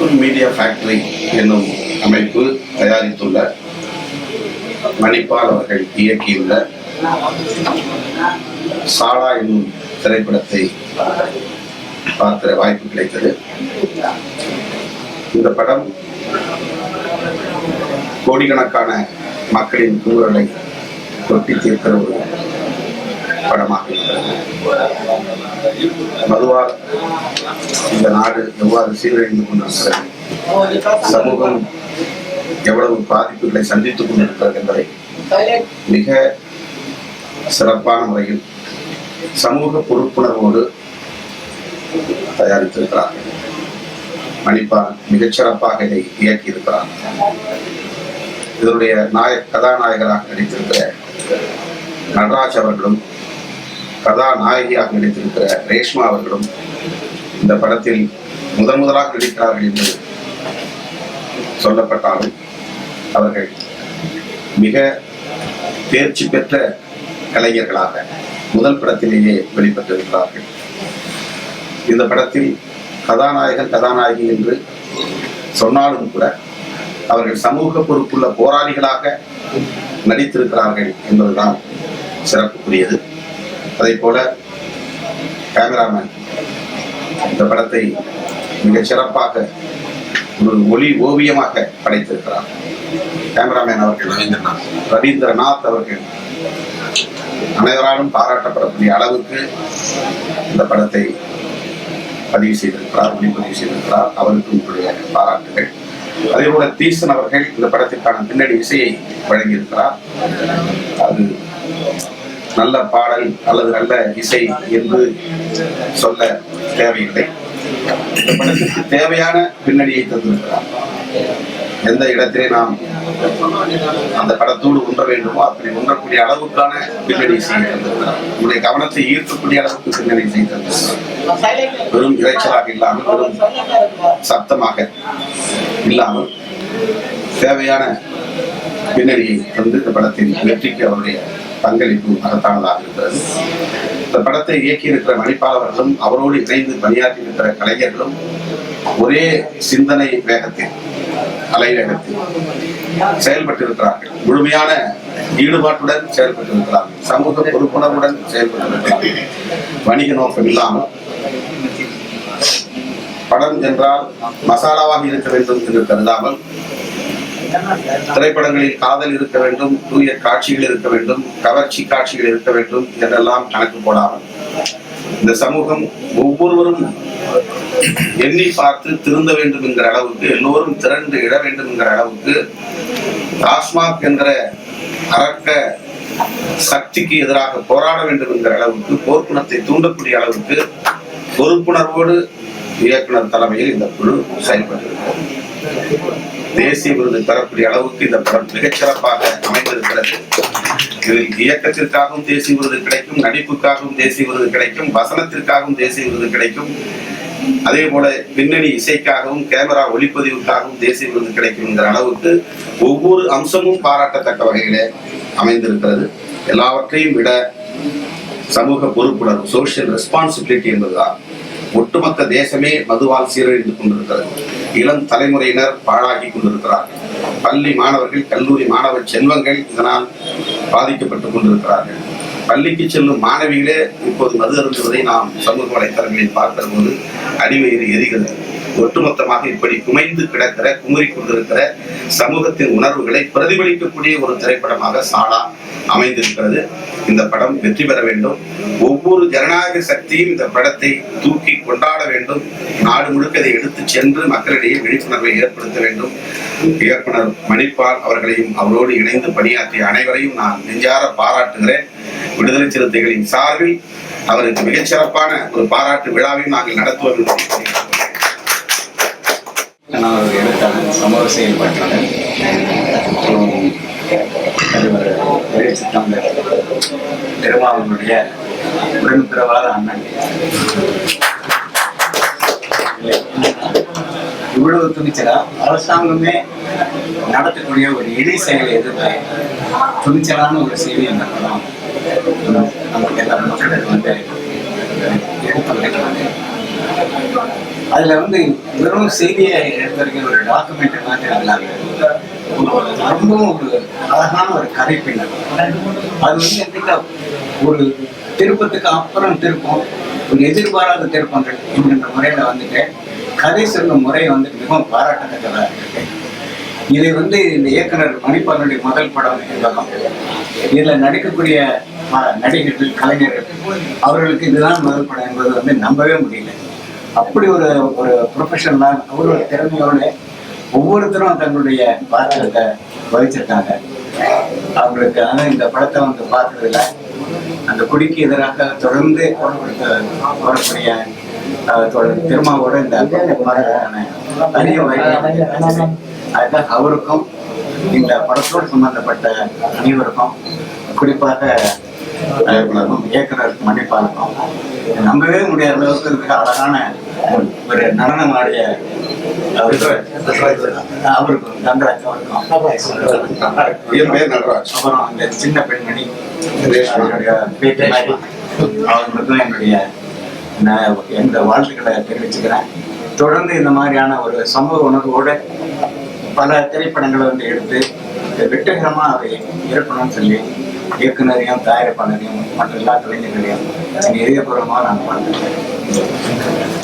People media factory என்னும் அமைப்பு தயாரித்துள்ள மணிப்பால் அவர்கள் இயக்கியுள்ள சாலா என்னும் திரைப்படத்தை பார்க்கிற வாய்ப்பு கிடைத்தது. இந்த படம் கோடிக்கணக்கான மக்களின் தூரலை கொட்டி தீர்க்கிற ஒரு படமாக மதுவால் இந்த நாடு எவ்வாறு சீரழிந்து கொண்டிருக்கிறது சமூகம் எவ்வளவு பாதிப்புகளை சந்தித்துக் கொண்டிருக்கிறது என்பதை மிக சிறப்பான முறையில் சமூக பொறுப்புணர்வோடு தயாரித்திருக்கிறார். மணிப்பால் மிகச்சிறப்பாக இதை இயக்கியிருக்கிறார். இதனுடைய நாய கதாநாயகராக நடித்திருக்கிற நடராஜ் அவர்களும் கதாநாயகியாக நடித்திருக்கிற ரேஷ்மா அவர்களும் இந்த படத்தில் முதன் முதலாக நடிக்கிறார்கள் என்று சொல்லப்பட்டாலும் அவர்கள் மிக தேர்ச்சி பெற்ற கலைஞர்களாக முதல் படத்திலேயே வெளிப்பட்டிருக்கிறார்கள். இந்த படத்தில் கதாநாயகன் கதாநாயகி என்று சொன்னாலும் கூட அவர்கள் சமூக பொறுப்புள்ள போராளிகளாக நடித்திருக்கிறார்கள் என்பதுதான் சிறப்புக்குரியது. அதே போல கேமராமேன் இந்த படத்தை மிகச் சிறப்பாக ஒரு ஒளி ஓவியமாக படைத்திருக்கிறார். கேமராமேன் அவர்கள் ரவீந்திரநாத். ரவீந்திரநாத் அவர்கள் அனைவராலும் பாராட்டப்படக்கூடிய அளவுக்கு இந்த படத்தை பதிவு செய்திருக்கிறார் ஒளிப்பதிவு செய்திருக்கிறார். அவருக்கு உங்களுடைய பாராட்டுகள். அதே போல தீசன் அவர்கள் இந்த படத்திற்கான பின்னணி இசையை வழங்கியிருக்கிறார். அது நல்ல பாடல் அல்லது நல்ல இசை என்று சொல்ல தேவையில்லை. இந்த படத்திற்கு தேவையான பின்னணியை தந்திருக்கிறார். எந்த இடத்திலே நாம் அந்த படத்தோடு உண்ண வேண்டுமோ அப்படி உண்ணக்கூடிய அளவுக்கான பின்னணி செய்து தந்திருக்கிறார். உங்களுடைய கவனத்தை ஈர்க்கக்கூடிய அளவுக்கு பின்னணி செய்து தந்திருக்கிறார். வெறும் இறைச்சலாக இல்லாமல் வெறும் சத்தமாக இல்லாமல் தேவையான பின்னணியை தந்து இந்த படத்தின் வெற்றிக்கு அவருடைய பங்களிப்பு மகத்தானதாக இருக்கிறது. இந்த படத்தை இயக்கியிருக்கிற மணிப்பாளர்களும் அவரோடு இணைந்து பணியாற்றி இருக்கிற கலைஞர்களும் ஒரே சிந்தனை வேகத்தில் அலைவேகத்தில் செயல்பட்டு இருக்கிறார்கள் முழுமையான ஈடுபாட்டுடன் செயல்பட்டிருக்கிறார்கள். சமூக பொறுப்புணர்வுடன் செயல்பட்டிருக்கிறார்கள். வணிக நோக்கம் இல்லாமல். படம் என்றால் மசாலாவாக இருக்க வேண்டும் என்று கருதாமல் திரைப்படங்களில் காதல் இருக்க வேண்டும் தூய காட்சிகள் இருக்க வேண்டும் கவர்ச்சி காட்சிகள் இருக்க வேண்டும் என்றெல்லாம் கணக்கு போடாமல் இந்த சமூகம் ஒவ்வொருவரும் எண்ணி பார்த்து திருந்த வேண்டும் என்கிற அளவுக்கு எல்லோரும் திரண்டு இட வேண்டும் என்கிற அளவுக்கு டாஸ்மாக் என்ற அரக்க சக்திக்கு எதிராக போராட வேண்டும் என்கிற அளவுக்கு போர்க்குணத்தை தூண்டக்கூடிய அளவுக்கு பொறுப்புணர்வோடு இயக்குனர் தலைமையில் இந்த குழு செயல்பட்டிருக்கிறது. தேசிய விருது பெறக்கூடிய அளவுக்கு இந்த படம் மிகச்சிறப்பாக அமைந்திருக்கிறது. இதில் இயக்கத்திற்காகவும் தேசிய விருது கிடைக்கும் நடிப்புக்காகவும் தேசிய விருது கிடைக்கும் வசனத்திற்காகவும் தேசிய விருது கிடைக்கும். அதே போல பின்னணி இசைக்காகவும் கேமரா ஒளிப்பதிவுக்காகவும் தேசிய விருது கிடைக்கும் என்கிற அளவுக்கு ஒவ்வொரு அம்சமும் பாராட்டத்தக்க வகையிலே அமைந்திருக்கிறது. எல்லாவற்றையும் விட சமூக பொறுப்புணர்வு சோசியல் ரெஸ்பான்சிபிலிட்டி என்பதுதான் ஒட்டுமொத்த தேசமே மதுவால் சீரழிந்து கொண்டிருக்கிறது. இளம் தலைமுறையினர் பாழாகி கொண்டிருக்கிறார்கள் பள்ளி மாணவர்கள் கல்லூரி மாணவ செல்வங்கள் இதனால் பாதிக்கப்பட்டுக் கொண்டிருக்கிறார்கள். பள்ளிக்கு செல்லும் மாணவிகளே இப்போது மது அருந்துவதை நாம் சமூக வலைத்தளங்களில் பார்க்கிற போது அடிவயிறு எரிகிறது. ஒட்டுமொத்தமாக இப்படி குமைந்து கிடக்கிற குமுறி கொண்டிருக்கிற சமூகத்தின் உணர்வுகளை பிரதிபலிக்கக்கூடிய ஒரு திரைப்படமாக சாலா அமைந்திருக்கிறது. இந்த படம் வெற்றி பெற வேண்டும். ஒவ்வொரு ஜனநாயக சக்தியும் இந்த படத்தை தூக்கி கொண்டாட வேண்டும். நாடு முழுக்க அதை எடுத்து சென்று மக்களிடையே விழிப்புணர்வை ஏற்படுத்த வேண்டும். இயக்குனர் மணிப்பால் அவர்களையும் அவரோடு இணைந்து பணியாற்றிய அனைவரையும் நான் நெஞ்சார பாராட்டுகிறேன். விடுதலை சிறுத்தைகளின் சார்பில் அவருக்கு மிகச்சிறப்பான ஒரு பாராட்டு விழாவையும் நாங்கள் நடத்துவோம் என்று நான் ஒரு எழுத்தாளர் சமூக செயல்பாட்டாளர். அப்புறம் தலைவர் எழுச்சி தமிழர் திருமாவனுடைய உடன்பிறவாத அண்ணன். இவ்வளவு துணிச்சலா அரசாங்கமே நடத்தக்கூடிய ஒரு இடி செயலை எதிர்த்து துணிச்சலான ஒரு செய்தி நடத்தலாம் நமக்கு எல்லா மக்களுக்கு வந்து எடுத்து அதுல வந்து வெறும் செய்தியை எடுத்திருக்கிற ஒரு டாக்குமெண்ட் மாதிரி இல்லாம ரொம்பவும் ஒரு அழகான ஒரு கதை பின்னர். அது வந்து என்னைக்கா ஒரு திருப்பத்துக்கு அப்புறம் திருப்பம் ஒரு எதிர்பாராத திருப்பங்கள் என்கின்ற முறையில வந்துட்டு கதை சொல்லும் முறை வந்து மிகவும் பாராட்டத்தக்கதா இருக்கு. இதை வந்து இந்த இயக்குனர் மணிப்பாலனுடைய முதல் படம் என்பதும் இதுல நடிக்கக்கூடிய நடிகர்கள் கலைஞர்கள் அவர்களுக்கு இதுதான் முதல் படம் என்பது வந்து நம்பவே முடியல. அப்படி ஒரு ஒரு ப்ரொஃபஷனலா ஒரு திறமையோட ஒவ்வொருத்தரும் தங்களுடைய பாத்திரத்தை வகிச்சிருக்காங்க. அவங்களுக்காக இந்த படத்தை வந்து பார்த்ததுல அந்த குடிக்கு எதிராக தொடர்ந்து போடக்கூடிய வரக்கூடிய திருமாவோட இந்த மாதிரியான அரிய வாய்ப்பு அவருக்கும் இந்த படத்தோடு சம்பந்தப்பட்ட அனைவருக்கும் குறிப்பாக அஹ், இயக்குனர் மன்னிப்பாளருக்கும் நம்பவே முடியாத அளவுக்கு அழகான ஒரு நடனம் ஆடிய அவருக்கும் தங்கராஜ் அவருக்கும் என் அப்புறம் அந்த சின்ன பெண்மணி அவருடைய பேட்டி அவர்களுக்கும் என்னுடைய நான் எந்த வாழ்த்துக்களை தெரிவிச்சுக்கிறேன் தொடர்ந்து இந்த மாதிரியான ஒரு சமூக உணர்வோடு பல திரைப்படங்களை வந்து எடுத்து வெற்றிகரமாக அவை இருக்கணும்னு சொல்லி இயக்குனரையும் தயாரிப்பாளரையும் மற்ற எல்லா கலைஞர்களையும் இதயபூர்வமாக நான் வாழ்த்துக்கிறேன்